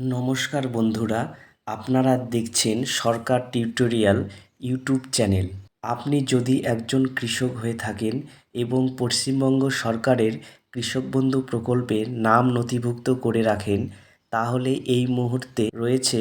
নমস্কার বন্ধুরা, আপনারা দেখছেন সরকার টিউটোরিয়াল ইউটিউব চ্যানেল। আপনি যদি একজন কৃষক হয়ে থাকেন এবং পশ্চিমবঙ্গ সরকারের কৃষক বন্ধু প্রকল্পে নাম নথিভুক্ত করে রাখেন, তাহলে এই মুহূর্তে রয়েছে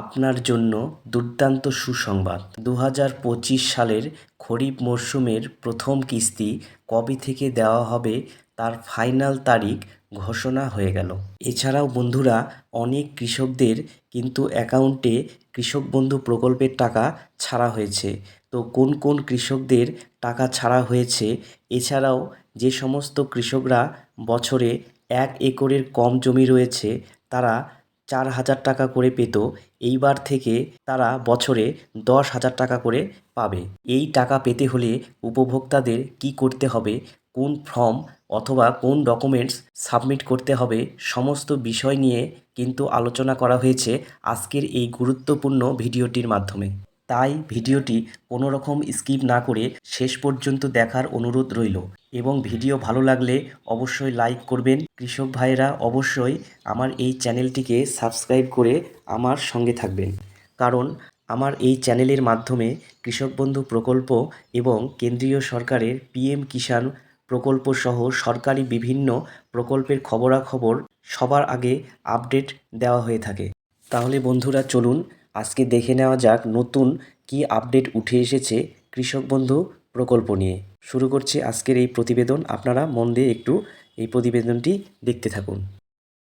আপনার জন্য দুর্দান্ত সুসংবাদ। দু হাজার পঁচিশ সালের খরিফ মরশুমের প্রথম কিস্তি কবে থেকে দেওয়া হবে, তার ফাইনাল তারিখ ঘোষণা হয়ে গেল। এছাড়াও বন্ধুরা, অনেক কৃষকদের কিন্তু অ্যাকাউন্টে কৃষক বন্ধু প্রকল্পের টাকা ছাড়া হয়েছে। তো কোন কোন কৃষকদের টাকা ছাড়া হয়েছে? এছাড়াও যে সমস্ত কৃষকরা বছরে এক একরের কম জমি রয়েছে, তারা চার হাজার টাকা করে পেত। এইবার থেকে তারা বছরে দশ হাজার টাকা করে পাবে। এই টাকা পেতে হলে উপভোক্তাদের কি করতে হবে? কোন ফর্ম অথবা কোন ডকুমেন্টস সাবমিট করতে হবে সমস্ত বিষয় নিয়ে কিন্তু আলোচনা করা হয়েছে আজকের এই গুরুত্বপূর্ণ ভিডিওটির মাধ্যমে। তাই ভিডিওটি কোনো রকম স্কিপ না করে শেষ পর্যন্ত দেখার অনুরোধ রইল এবং ভিডিও ভালো লাগলে অবশ্যই লাইক করবেন। কৃষক ভাইয়েরা অবশ্যই আমার এই চ্যানেলটিকে সাবস্ক্রাইব করে আমার সঙ্গে থাকবেন। কারণ আমার এই চ্যানেলের মাধ্যমে কৃষক বন্ধু প্রকল্প এবং কেন্দ্রীয় সরকারের পিএম কিষাণ প্রকল্প সহ সরকারি বিভিন্ন প্রকল্পের খবরাখবর সবার আগে আপডেট দেওয়া হয়ে থাকে। তাহলে বন্ধুরা চলুন, আজকে দেখে নেওয়া যাক নতুন কি আপডেট উঠে এসেছে কৃষক বন্ধু প্রকল্প নিয়ে। শুরু করছি আজকের এই প্রতিবেদন। আপনারা মন দিয়ে একটু এই প্রতিবেদনটি দেখতে থাকুন।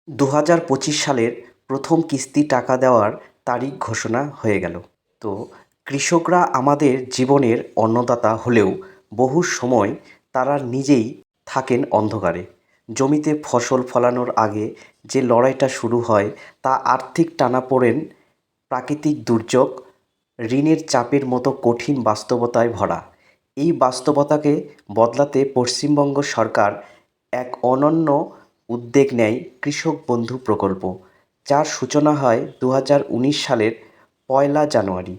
দু হাজার পঁচিশ সালের প্রথম কিস্তি টাকা দেওয়ার তারিখ ঘোষণা হয়ে গেল। তো কৃষকরা আমাদের জীবনের অন্নদাতা হলেও বহু সময় তারা নিজেই থাকেন অন্ধকারে। জমিতে ফসল ফলানোর আগে যে লড়াইটা শুরু হয়, তা আর্থিক টানাপোড়েন প্রাকৃতিক দুর্যোগ, ঋণের চাপের মতো কঠিন বাস্তবতায় ভরা। এই বাস্তবতাকে বদলাতে পশ্চিমবঙ্গ সরকার এক অনন্য উদ্যোগ নেয় কৃষক বন্ধু প্রকল্প, যার সূচনা হয় দু হাজার উনিশ সালের পয়লা জানুয়ারি।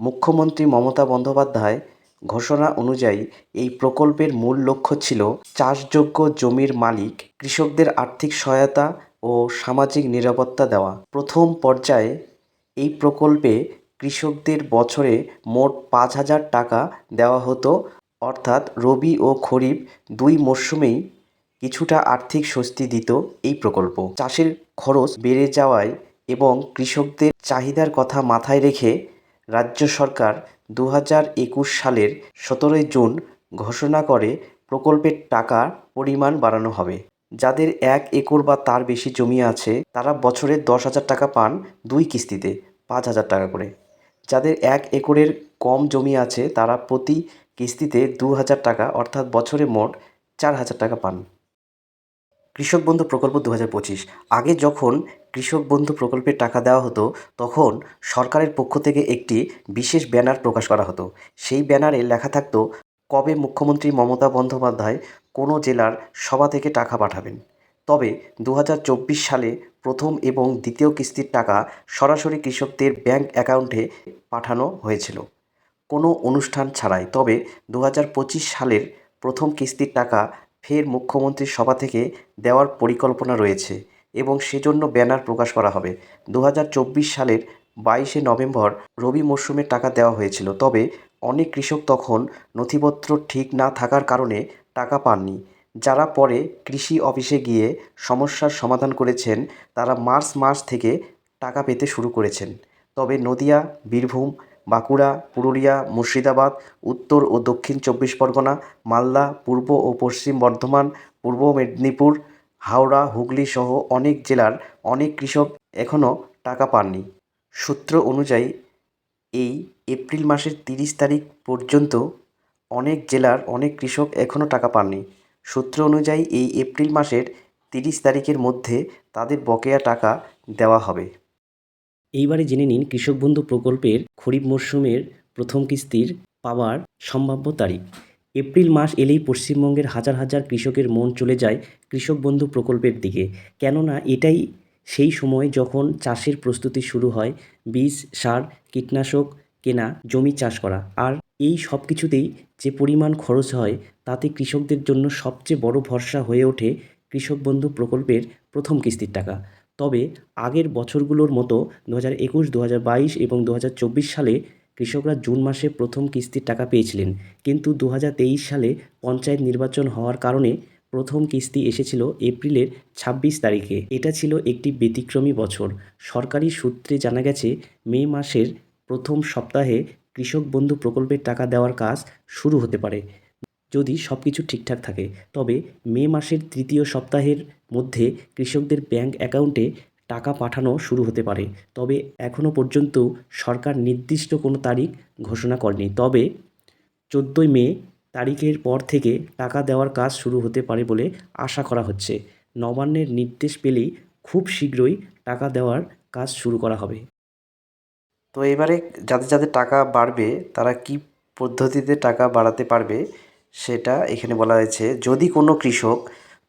মুখ্যমন্ত্রী মমতা বন্দ্যোপাধ্যায় ঘোষণা অনুযায়ী, এই প্রকল্পের মূল লক্ষ্য ছিল চাষযোগ্য জমির মালিক, কৃষকদের আর্থিক সহায়তা ও সামাজিক নিরাপত্তা দেওয়া। প্রথম পর্যায়ে এই প্রকল্পে কৃষকদের বছরে মোট পাঁচ হাজার টাকা দেওয়া হতো। অর্থাৎ রবি ও খরিফ দুই মরশুমেই কিছুটা আর্থিক স্বস্তি দিত এই প্রকল্প। চাষের খরচ বেড়ে যাওয়ায় এবং কৃষকদের চাহিদার কথা মাথায় রেখে রাজ্য সরকার দু হাজার একুশ সালের সতেরোই জুন ঘোষণা করে প্রকল্পের টাকার পরিমাণ বাড়ানো হবে। যাদের এক একর বা তার বেশি জমি আছে, তারা বছরে দশ হাজার টাকা পান দুই কিস্তিতে, পাঁচ হাজার টাকা করে। যাদের এক একরের কম জমি আছে, তারা প্রতি কিস্তিতে দু হাজার টাকা, অর্থাৎ বছরে মোট চার হাজার টাকা পান। কৃষক বন্ধু প্রকল্প দু হাজার পঁচিশ। আগে যখন কৃষক বন্ধু প্রকল্পের টাকা দেওয়া হতো, তখন সরকারের পক্ষ থেকে একটি বিশেষ ব্যানার প্রকাশ করা হতো। সেই ব্যানারে লেখা থাকতো, কবে মুখ্যমন্ত্রী মমতা বন্দ্যোপাধ্যায় কোনো জেলার সভা থেকে টাকা পাঠাবেন? তবে দু হাজার চব্বিশ সালে প্রথম এবং দ্বিতীয় কিস্তির টাকা সরাসরি কৃষকদের ব্যাংক অ্যাকাউন্টে পাঠানো হয়েছিল। কোনো অনুষ্ঠান ছাড়াই। তবে দু হাজার পঁচিশ সালের প্রথম কিস্তির টাকা ফের মুখ্যমন্ত্রীর সভা থেকে দেওয়ার পরিকল্পনা রয়েছে এবং সেজন্য ব্যানার প্রকাশ করা হবে। দু হাজার চব্বিশ সালের বাইশে নভেম্বর রবি মরশুমে টাকা দেওয়া হয়েছিল, তবে অনেক কৃষক তখন নথিপত্র ঠিক না থাকার কারণে টাকা পাননি। যারা পরে কৃষি অফিসে গিয়ে সমস্যার সমাধান করেছেন, তারা মার্চ মাস থেকে টাকা পেতে শুরু করেছেন। তবে নদিয়া, বীরভূম বাঁকুড়া, পুরুলিয়া, মুর্শিদাবাদ, উত্তর ও দক্ষিণ চব্বিশ পরগনা, মালদা, পূর্ব ও পশ্চিম বর্ধমান, পূর্ব মেদিনীপুর, হাওড়া, হুগলি সহ অনেক জেলার অনেক কৃষক এখনও টাকা পাননি। সূত্র অনুযায়ী, এই এপ্রিল মাসের তিরিশ তারিখ পর্যন্ত অনেক জেলার অনেক কৃষক এখনও টাকা পাননি। সূত্র অনুযায়ী, এই এপ্রিল মাসের তিরিশ তারিখের মধ্যে তাদের বকেয়া টাকা দেওয়া হবে। এইবারে জেনে নিন কৃষক বন্ধু প্রকল্পের খরিফ মরশুমের প্রথম কিস্তির পাওয়ার সম্ভাব্য তারিখ। এপ্রিল মাস এলেই পশ্চিমবঙ্গের হাজার হাজার কৃষকের মন চলে যায় কৃষক বন্ধু প্রকল্পের দিকে। কেননা এটাই সেই সময় যখন চাষের প্রস্তুতি শুরু হয়, বীজ, সার, কীটনাশক কেনা, জমি চাষ করা। আর এই সব কিছুতেই যে পরিমাণ খরচ হয়, তাতে কৃষকদের জন্য সবচেয়ে বড় ভরসা হয়ে ওঠে কৃষক বন্ধু প্রকল্পের প্রথম কিস্তির টাকা। তবে আগের বছরগুলোর মতো দু হাজার একুশ, দু হাজার বাইশ এবং দু হাজার চব্বিশ সালে কৃষকরা জুন মাসে প্রথম কিস্তির টাকা পেয়েছিলেন। কিন্তু দু হাজার তেইশ সালে পঞ্চায়েত নির্বাচন হওয়ার কারণে প্রথম কিস্তি এসেছিল এপ্রিলের ছাব্বিশ তারিখে। এটা ছিল একটি ব্যতিক্রমী বছর। সরকারি সূত্রে জানা গেছে, মে মাসের প্রথম সপ্তাহে কৃষক বন্ধু প্রকল্পের টাকা দেওয়ার কাজ শুরু হতে পারে। যদি সব কিছু ঠিকঠাক থাকে, তবে মে মাসের তৃতীয় সপ্তাহের মধ্যে কৃষকদের ব্যাংক অ্যাকাউন্টে টাকা পাঠানো শুরু হতে পারে। তবে এখনও পর্যন্ত সরকার নির্দিষ্ট কোনো তারিখ ঘোষণা করেনি। তবে চোদ্দোই মে তারিখের পর থেকে টাকা দেওয়ার কাজ শুরু হতে পারে বলে আশা করা হচ্ছে। নবান্নের নির্দেশ পেলেই খুব শীঘ্রই টাকা দেওয়ার কাজ শুরু করা হবে। তো এবারে যাদের যাদের টাকা বাড়বে, তারা কি পদ্ধতিতে টাকা বাড়াতে পারবে, সেটা এখানে বলা হয়েছে। যদি কোনো কৃষক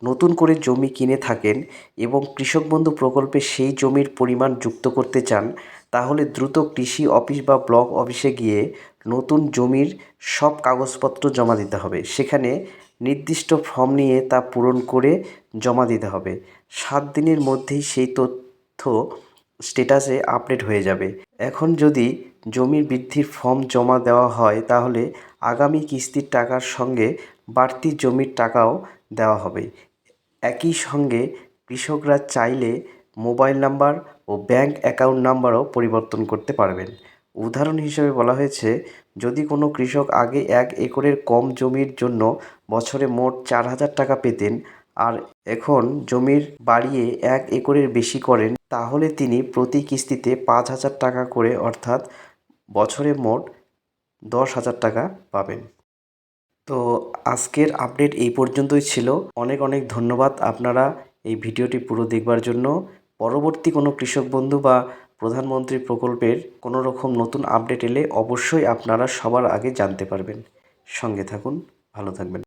নতুন করে জমি কিনে থাকেন এবং কৃষক বন্ধু প্রকল্পে সেই জমির পরিমাণ যুক্ত করতে চান, তাহলে দ্রুত কৃষি অফিস বা ব্লক অফিসে গিয়ে নতুন জমির সব কাগজপত্র জমা দিতে হবে। সেখানে নির্দিষ্ট ফর্ম নিয়ে তা পূরণ করে জমা দিতে হবে। সাত দিনের মধ্যেই সেই তথ্য স্ট্যাটাসে আপডেট হয়ে যাবে। এখন যদি জমির বৃদ্ধির ফর্ম জমা দেওয়া হয়, তাহলে আগামী কিস্তির টাকার সঙ্গে বাড়তি জমির টাকাও দেওয়া হবে। একই সঙ্গে কৃষকরা চাইলে মোবাইল নাম্বার ও ব্যাংক অ্যাকাউন্ট নাম্বারও পরিবর্তন করতে পারবেন। উদাহরণ হিসেবে বলা হয়েছে, যদি কোনো কৃষক আগে এক একরের কম জমির জন্য বছরে মোট চার হাজার টাকা পেতেন আর এখন জমির বাড়িয়ে এক একরের বেশি করেন, তাহলে তিনি প্রতি কিস্তিতে পাঁচ হাজার টাকা করে অর্থাৎ বছরে মোট দশ হাজার টাকা পাবেন। তো আজকের আপডেট এই পর্যন্তই ছিল। অনেক অনেক ধন্যবাদ আপনারা এই ভিডিওটি পুরো দেখবার জন্য। পরবর্তী কোনো কৃষক বন্ধু বা প্রধানমন্ত্রী প্রকল্পের কোনো রকম নতুন আপডেট এলে অবশ্যই আপনারা সবার আগে জানতে পারবেন। সঙ্গে থাকুন, ভালো থাকবেন।